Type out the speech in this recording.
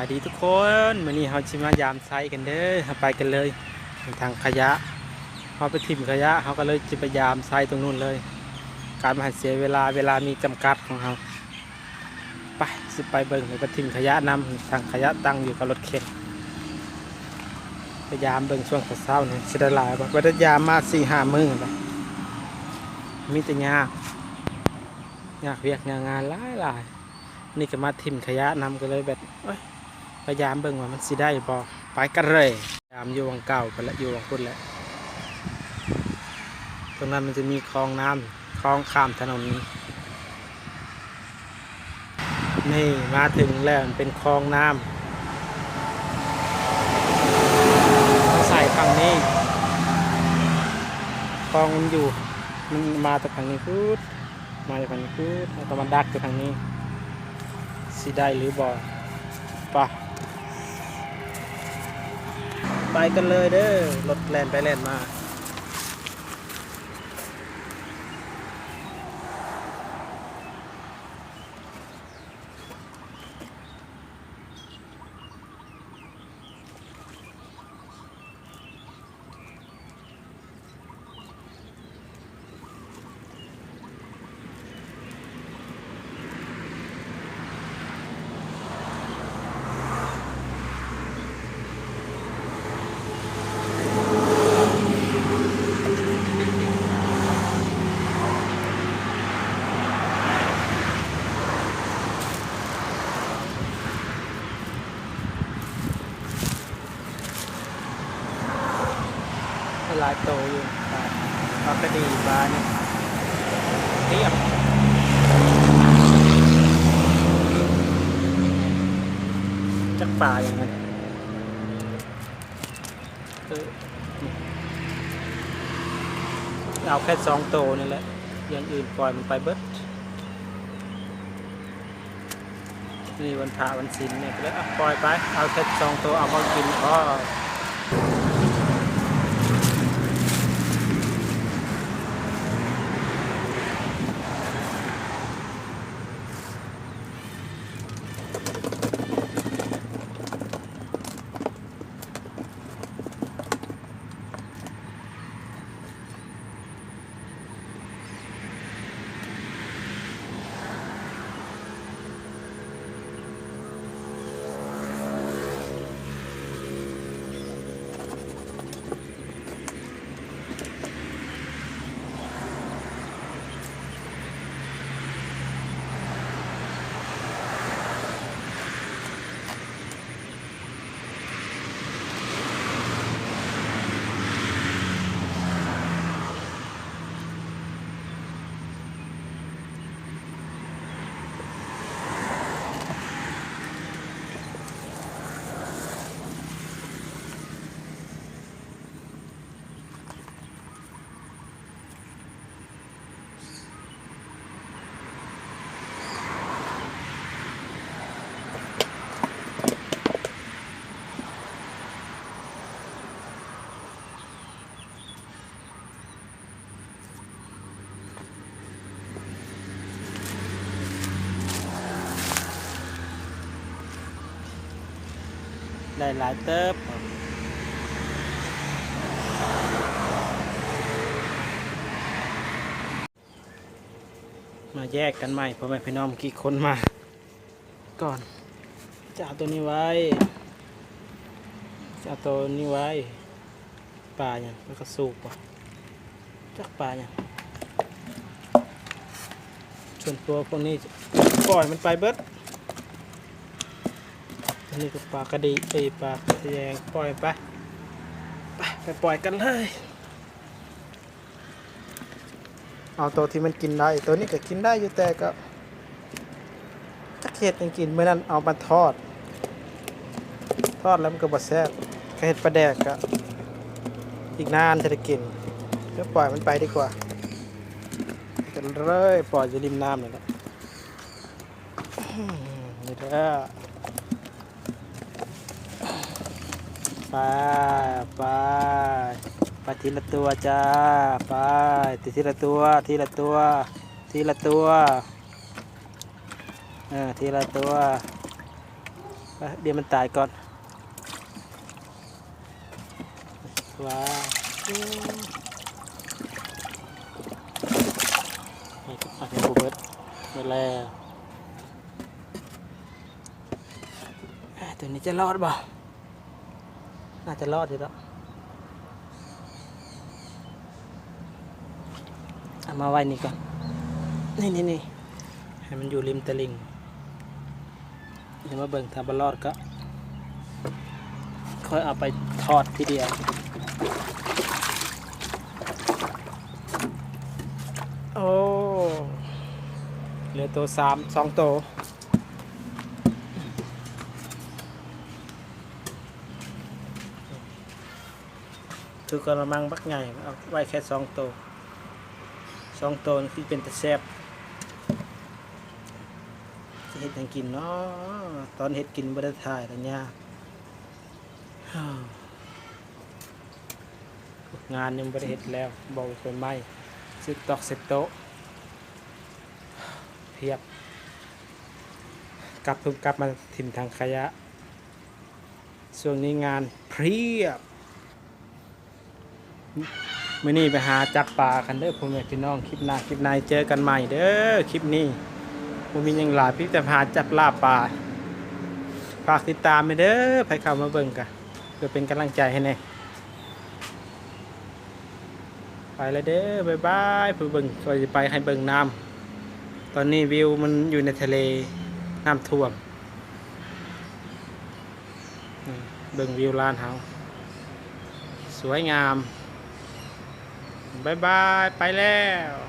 สวัสดีทุกคนวันนี้เราชิมายามไซกันเด้อไปกันเลยทางขยะเราไปทิมขยะเขาก็เลยจะไปยามไซตรงนู้นเลย การมาเสียเวลาเวลามีจำกัดของเราไปสิไปเบิ่งไปทิมขยะนำทางขยะตั้งอยู่กับรถเข็นพยายามเบิ่งช่วงเช้าๆนี่สิได้หลายบ่ว่าได้ยามมาสี่ห้ามื้อแล้วมีแต่ยากยากเวียกยากงานหลายหลายๆนี่ก็มาทิมขยะนำก็เลยแบบเอ้ย พยายามเบิ่งว่ามันสิได้บ่ไปกันเลยพยายามอยู่วังเก่าไปละอยู่วังพุ่นแหละตรงนั้นมันจะมีคลองน้ำคลองข้ามถนน นี่มาถึงแล้วมันเป็นคลองน้ำต้องใส่ฝั่งนี้คลองมันอยู่มันมาจากฝั่งนี้พูดมาจากฝั่งนี้พูดแล้วก็มาดักจากฝั่งนี้สิได้หรือบ่ป่ะ ไปกันเลยเด้อรถแลนไปแลนมา ลายโตอยู่ปลาปลากระดีปลาเนี่ยเทียบจักปลาอย่างนั้นเอาแค่สองโตนี่แหละอย่างอื่นปล่อยมันไปเบิดนี่วันพระวันศิลเนี่ยก็เลยปล่อยไป เอาแค่สองตัวเอามากินอ๋ ได้หลายเติบมาแยกกันใหม่พ่อแม่พี่น้องกี่คนมา ก่อนจะเอาตัวนี้ไว้จะเอาตัวนี้ไว้ปลาอย่างแล้วก็สูบว่ะจักปลาอย่างส่วนตัวพวกนี้ปล่อยมันไปเบิด อันนี้ก็ปลากระดีเอ้ยปลากระแยงปล่อยไปไปไปปล่อยกันเลยเอาตัวที่มันกินได้ตัวนี้ก็กินได้อยู่แต่ก็จักเห็ดยังกินเมื่อนั้นเอามาทอด ทอดแล้วมันก็บดแซ่บก็เห็ดปลาแดกก็อีกนานจะได้กินเดี๋ยวปล่อยมันไปดีกว่ากันเลยปล่อยอยู่ริมน้ำเลยนะนี่เด้อ ไปไปไปทีละตัวจ้าไปทีละตัวทีละตัวทีละตัวเออทีละตัวเดี๋ยวมันตายก่อนว้าวอืมนี่ก็อันนี้กูเบิดเบิดแล้วตัวนี้จะรอดบ่ น่าจะรอดอยู่แล้วเอามาไว้นี่ก่อน นี่นี่นี่ให้มันอยู่ริมตะลิงเดี๋ยวมาเบิ่งถ้าบรอดก็ค่อยเอาไปทอดทีเดียว โอ้เหลือตัวสามสองตัว คือกระมังบักใหญ่เอาไว้แค่สองตัวสองตัวนี่เป็นตะแซบจะเห็ดยังกินเนาะตอนเห็ดกินบได้ถ่ายแต่ยากอ้าวงานยังบริเฮ็ดแล้วเบาเป็นไม้ซื้อตอกเสร็จโต๊ะเพียบ กลับเพิ่งกลับมาถิ่มทางขยะช่วงนี้งานเพียบ มื่อนี้ไปหาจับปลากันเด้อพ่อแม่พี่น้องคลิปหน้าคลิปในเจอกันใหม่เด้อคลิปนี้ผมมียังหลายพี่แต่หาจับลาบปลาฝากติดตามไปเด้อใครเข้ามาเบิ่งกันเพื่อเป็นกำลังใจให้แน่ไปแล้วเด้อบายบายเพื่อเบิ่งก็จะไปให้เบิ่งน้ำตอนนี้วิวมันอยู่ในทะเลน้ำท่วมอืมเบิ่งวิวลานเฮาสวยงาม บ๊ายบาย ไปแล้ว